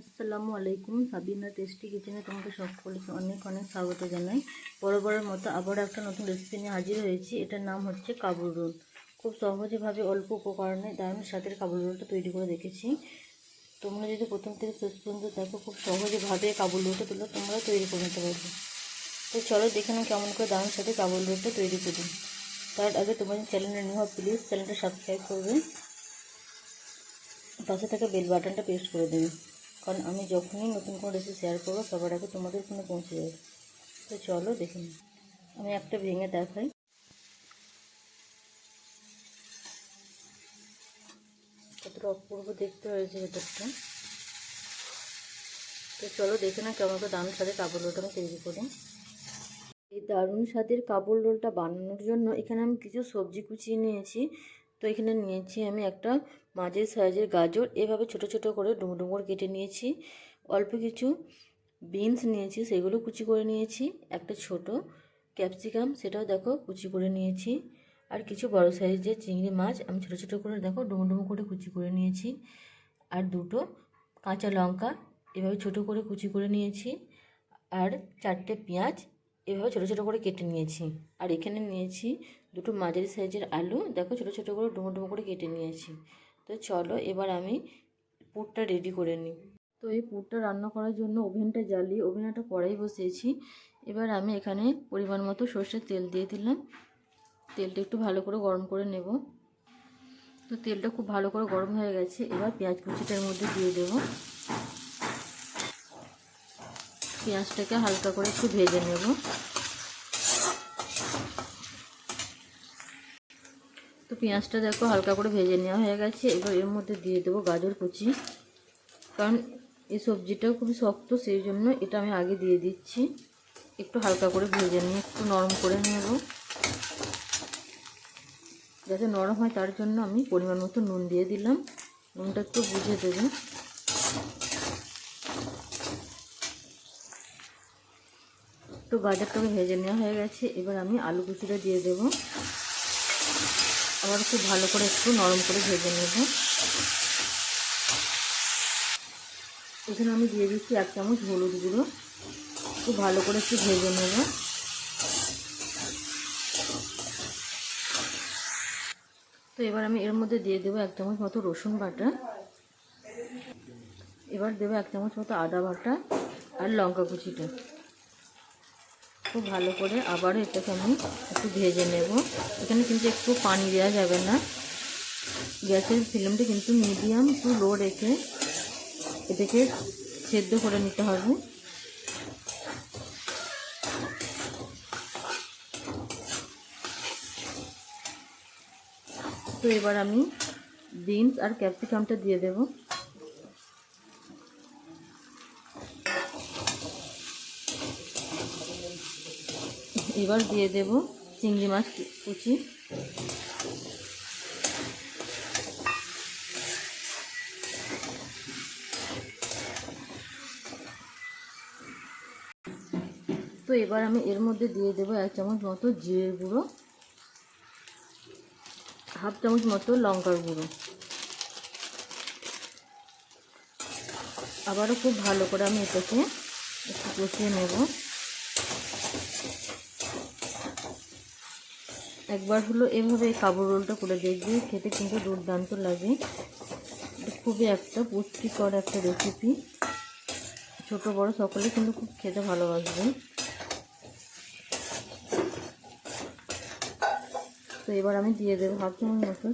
আসসালামু আলাইকুম, সাবিনা টেস্টি কিচেনে তোমাকে সকলকে অনেক অনেক স্বাগত জানাই। বরাবরের মতো আবার একটা নতুন রেসিপি নিয়ে হাজির হয়েছি। এটার নাম হচ্ছে কাবুল রোল। খুব সহজেভাবে অল্প উপকরণে দারুণ স্বাদের কাবুল রোলটা তৈরি করে দেখেছি। তোমরা যদি প্রথম থেকে শেষ পর্যন্ত দেখো, খুব সহজেভাবে কাবুল রোলটা তুলে তোমরা তৈরি করে নিতে পারবে। তো চলো দেখে নাও কেমন করে দারুণ সাথে কাবুল রোলটা তৈরি করি। তার আগে তোমাদের চ্যানেলে নিউ হওয়া প্লিজ চ্যানেলটা সাবস্ক্রাইব করবে। পাশে থাকা বেল বাটনটা প্রেস করে দেবে। কারণ আমি যখনই নতুন কোনো রেসিপি শেয়ার করব, সবার আগে তোমাদের ফোনে পৌঁছে যাবে। তো চলো দেখে আমি একটা ভেঙে দেখাই। কতটা অপূর্ব দেখতে হয়েছে ভেতরটা। তো চলো দেখে না কেমন করে দারুণ স্বাদের কাবুল রোলটা আমি তৈরি করি। এই দারুণ স্বাদের কাবুল রোলটা বানানোর জন্য এখানে আমি কিছু সবজি কুচিয়ে নিয়েছি। তো এখানে নিয়েছি আমি একটা মাঝের সাইজের গাজর, এভাবে ছোট ছোট করে ডুমো ডুমো করে কেটে নিয়েছি। অল্প কিছু বিনস নিয়েছি, সেগুলো কুচি করে নিয়েছি। একটা ছোট ক্যাপসিকাম, সেটাও দেখো কুচি করে নিয়েছি। আর কিছু বড় সাইজের চিংড়ি মাছ, আমি ছোট ছোট করে দেখো ডুমো করে কুচি করে নিয়েছি। আর দুটো কাঁচা লঙ্কা, এভাবে ছোট করে কুচি করে নিয়েছি। আর চারটে পেঁয়াজ, এভাবে ছোটো ছোটো করে কেটে নিয়েছি। আর এখানে নিয়েছি দুটো মাঝারি সাইজের আলু, দেখো ছোটো ছোটো করে ডুমো ডুমো করে কেটে নিয়েছি। তো চলো এবার আমি পুরটা রেডি করে নিই। তো এই পুরটা রান্না করার জন্য ওভেনটা জ্বালিয়ে ওভেনে কড়াই বসিয়েছি। এবার আমি এখানে পরিমাণ মতো সর্ষের তেল দিয়ে দিলাম। তেলটা একটু ভালো করে গরম করে নেব। তো তেলটা খুব ভালো করে গরম হয়ে গেছে, এবার পেঁয়াজ কুচিটার মধ্যে দিয়ে দেব। পেঁয়াজটাকে হালকা করে একটু ভেজে নেব। পেঁয়াজটা দেখো হালকা করে ভেজে নেওয়া হয়ে গেছে। এবার এর মধ্যে দিয়ে দেবো গাজর কুচি। কারণ এই সবজিটাও খুবই শক্ত, সেই জন্য এটা আমি আগে দিয়ে দিচ্ছি। একটু হালকা করে ভেজে নিয়ে একটু নরম করে নেব। যাতে নরম হয়, তার জন্য আমি পরিমাণ মতো নুন দিয়ে দিলাম। নুনটা একটু বুঝে দেবে। একটু গাজরটাকে ভেজে নেওয়া হয়ে গেছে। এবার আমি আলু কুচিটা দিয়ে দেব। আবার খুব ভালো করে একটু নরম করে ভেজে নেব। এখানে আমি দিয়ে দিচ্ছি এক চামচ হলুদ গুঁড়ো। খুব ভালো করে একটু ভেজে নেব। তো এবার আমি এর মধ্যে দিয়ে দেবো এক চামচ মতো রসুন বাটা। এবার দেবো এক চামচ মতো আদা বাটা আর লঙ্কা কুচিটা। খুব ভালো করে আবারও এটাকে আমি একটু ভেজে নেব। এখানে কিন্তু একটু পানি দেওয়া যাবে না। গ্যাসের ফ্লেমটা কিন্তু মিডিয়াম টু লো রেখে এটাকে সেদ্ধ করে নিতে হবে। তো এবার আমি বিনস আর ক্যাপসিকামটা দিয়ে দেবো। এবার দিয়ে দেব চিংড়ি মাছ কুচি। তো এবার আমি এর মধ্যে দিয়ে দেবো এক চামচ মতো জিরের গুঁড়ো, হাফ চামচ মতো লঙ্কার গুঁড়ো। আবারও খুব ভালো করে আমি এটাকে একটু কষিয়ে নেব। একবার হলো এভাবে কাবুর রোলটা করে দেখবে, খেতে কিন্তু দুর্দান্ত লাগে। খুবই একটা পুষ্টিকর একটা রেসিপি ছোট, বড় সকলে কিন্তু খুব খেতে ভালোবাসবে। তো এবার আমি দিয়ে দেবো হাফ চামচ মতো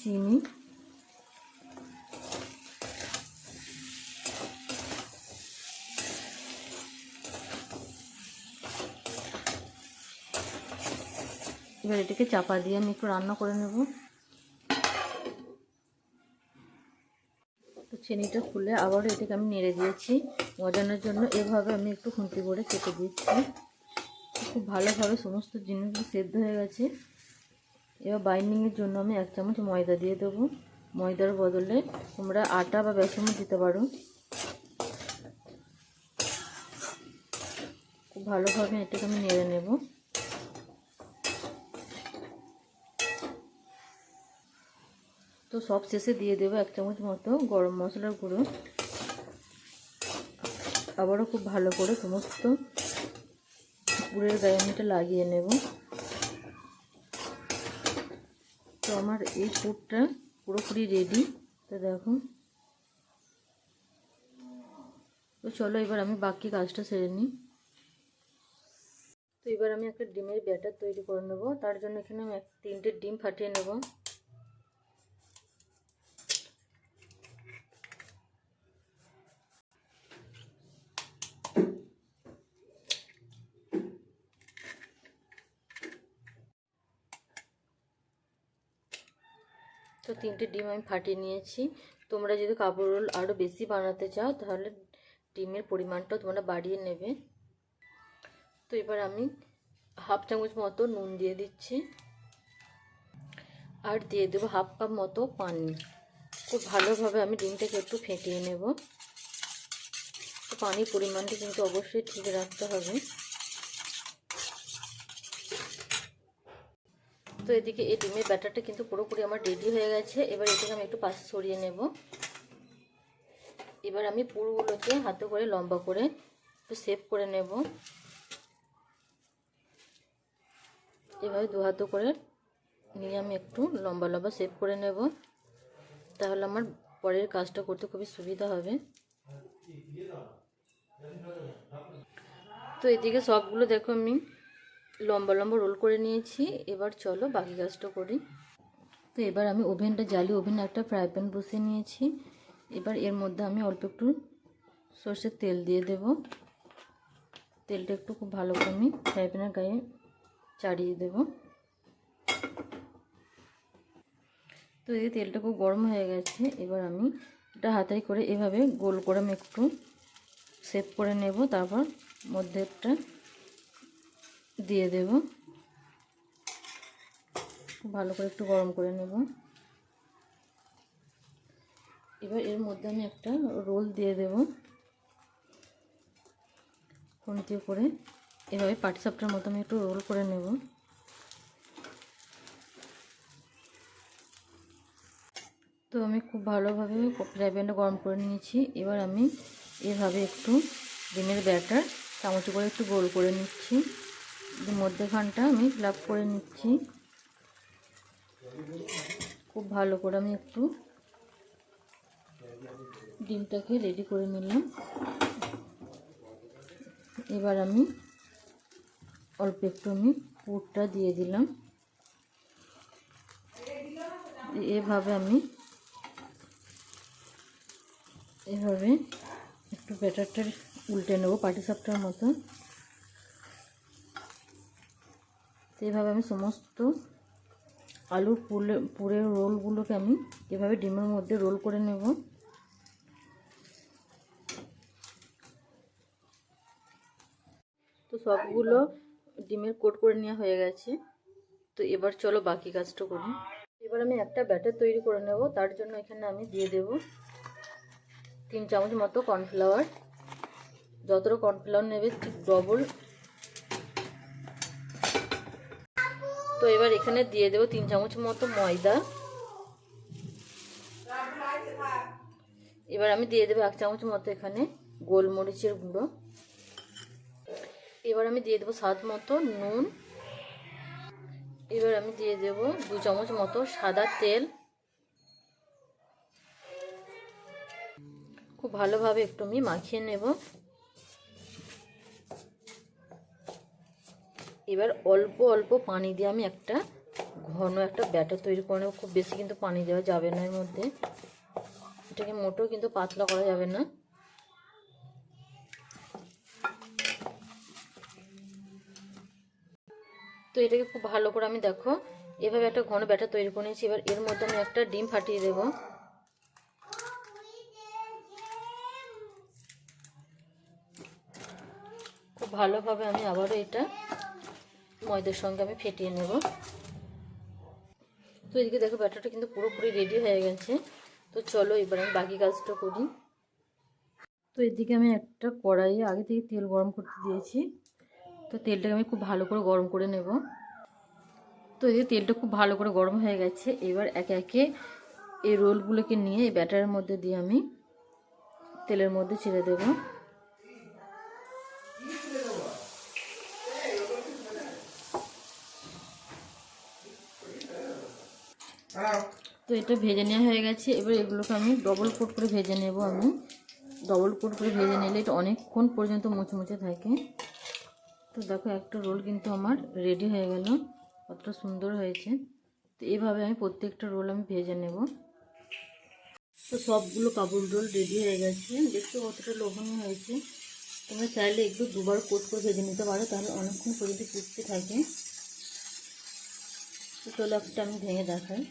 চিনি। এবার এটাকে চাপা দিয়ে আমি একটু রান্না করে নেব। তো চিনিটা খুলে আবারও এটাকে আমি নেড়ে দিয়েছি। মজানোর জন্য এভাবে আমি একটু খুন্তি করে কেটে দিচ্ছি। খুব ভালোভাবে সমস্ত জিনিসগুলো সেদ্ধ হয়ে গেছে। এবার বাইন্ডিংয়ের জন্য আমি এক চামচ ময়দা দিয়ে দেবো। ময়দার বদলে তোমরা আটা বা বেসনও দিতে পারো। খুব ভালোভাবে এটাকে আমি নেড়ে নেব। তো সব শেষে দিয়ে দেবো এক চামচ মতো গরম মশলার গুঁড়ো। আবারও খুব ভালো করে সমস্ত পুরের গায়ে লাগিয়ে নেব। তো আমার এই পুরটা পুরোপুরি রেডি তো দেখো। তো চলো এবার আমি বাকি কাজটা সেরে নিই। তো এবার আমি একটা ডিমের ব্যাটার তৈরি করে নেব। তার জন্য এখানে আমি তিনটে ডিম ফাটিয়ে নেব। তো তিনটে ডিম আমি ফাটিয়ে নিয়েছি। তোমরা যদি কাপড় রোল আরও বেশি বানাতে চাও, তাহলে ডিমের পরিমাণটাও তোমরা বাড়িয়ে নেবে। তো এবার আমি হাফ চামচ মতো নুন দিয়ে দিচ্ছি। আর দিয়ে দেবো হাফ কাপ মতো পানি। খুব ভালোভাবে আমি ডিমটাকে একটু ফেটিয়ে নেব। তো পানির পরিমাণটা কিন্তু অবশ্যই ঠিক রাখতে হবে। তো এদিকে এই ডিমের ব্যাটারটা কিন্তু পুরোপুরি আমার রেডি হয়ে গেছে। এবার এটাকে আমি একটু পাশে সরিয়ে নেব। এবার আমি পুরোগুলোকে হাতে করে লম্বা করে একটু সেভ করে নেব। এভাবে দু হাতে করে নিয়ে আমি একটু লম্বা লম্বা সেভ করে নেব। তাহলে আমার পরের কাজটা করতে খুবই সুবিধা হবে। তো এদিকে সবগুলো দেখো আমি। লম্বা লম্বা রোল করে নিয়েছি। এবার চলো বাকি কাজটা করি। তো এবার আমি ওভেনটা জ্বালিয়ে ওভেনে একটা ফ্রাই প্যান বসিয়ে নিয়েছি। এবার এর মধ্যে আমি অল্প একটু সর্ষের তেল দিয়ে দেব। তেলটা একটু খুব ভালো করে আমি ফ্রাই প্যানের গায়ে চাড়িয়ে দেব। তো এই তেলটা খুব গরম হয়ে গেছে, এবার আমি এটা হাতাই করে এভাবে গোল করে আমি একটু সেভ করে নেব। তারপর মধ্যে একটা দিয়ে দেব। ভালো করে একটু গরম করে নেব। এবার এর মধ্যে আমি একটা রোল দিয়ে দেব। খুন্তি করে এভাবে পাটিসাপটার মতো আমি একটু রোল করে নেব। তো আমি খুব ভালোভাবে ফ্রাই গরম করে নিয়েছি। এবার আমি এভাবে একটু ডিমের ব্যাটার চামচ করে একটু গোল করে নিচ্ছি। মধ্যেখানটা আমি ফিল করে নিচ্ছি। খুব ভালো করে আমি একটু ডিমটাকে রেডি করে নিলাম। এবার আমি অল্প একটু আমি পুরটা দিয়ে দিলাম। এভাবে আমি এভাবে একটু ব্যাটারটা উল্টে নেব, পাটিসাপটার মতো তো এভাবে আমি সমস্ত আলুর পুলে, পুরের রোলগুলোকে আমি এভাবে ডিমের মধ্যে রোল করে নেব। তো সবগুলো ডিমের কোট করে নেওয়া হয়ে গেছে। তো এবার চলো বাকি কাজটা করি। এবার আমি একটা ব্যাটার তৈরি করে নেব, তার জন্য এখানে আমি দিয়ে দেব তিন চামচ মতো কর্নফ্লাওয়ার। যতটা কর্নফ্লাওয়ার নেবে ঠিক ডবল তো এবার এখানে দিয়ে দেবো তিন চামচ মতো ময়দা। এবার আমি দিয়ে দেবো এক চামচ মতো এখানে গোলমরিচের গুঁড়ো। এবার আমি দিয়ে দেবো স্বাদ মতো নুন। এবার আমি দিয়ে দেব দু চামচ মতো সাদা তেল। খুব ভালোভাবে একটু আমি মাখিয়ে নেব। এবার অল্প অল্প পানি দিয়ে আমি একটা ঘন একটা ব্যাটার তৈরি করে নেব। খুব বেশি কিন্তু পানি দেওয়া যাবে না এর মধ্যে। এটাকে মোটেও কিন্তু পাতলা করা যাবে না। তো এটাকে খুব ভালো করে আমি দেখো, এভাবে একটা ঘন ব্যাটার তৈরি করে নিয়েছি। এবার এর মধ্যে আমি একটা ডিম ফাটিয়ে দেব। খুব ভালোভাবে আমি আবারও এটা ময়দার সঙ্গে আমি ফেটিয়ে নেব। তো এদিকে দেখো ব্যাটারটা কিন্তু পুরোপুরি রেডি হয়ে গেছে। তো চলো এবার আমি বাকি কাজটা করি। তো এদিকে আমি একটা কড়াইয়ে আগে থেকে তেল গরম করতে দিয়েছি। তো তেলটাকে আমি খুব ভালো করে গরম করে নেব। তো এদিকে তেলটা খুব ভালো করে গরম হয়ে গেছে। এবার একে একে এই রোলগুলোকে নিয়ে এই ব্যাটারের মধ্যে দিয়ে আমি তেলের মধ্যে ছেড়ে দেবো। তো এটা ভেজে নেওয়া হয়ে গেছে। এবার এগুলোকে আমি ডবল কোট করে ভেজে নেব আমি। ডবল কোট করে ভেজে নিলে এটা অনেকক্ষণ পর্যন্ত মুচমুচে থাকে। তো দেখো একটা রোল কিন্তু আমার রেডি হয়ে গেল। কতটা সুন্দর হয়েছে। তো এইভাবে আমি প্রত্যেকটা রোল আমি ভেজে নেব। তো সবগুলো কাবুল রোল রেডি হয়ে গেছে। দেখতে কতটা লোভনীয় হয়েছে। তোমরা চাইলে একটু দুবার কোট করে ভেজে নিতে পারো, তাহলে অনেকক্ষণ পর্যন্ত কুচতে থাকে। তো চলো একটা আমি ভেঙে দেখাই।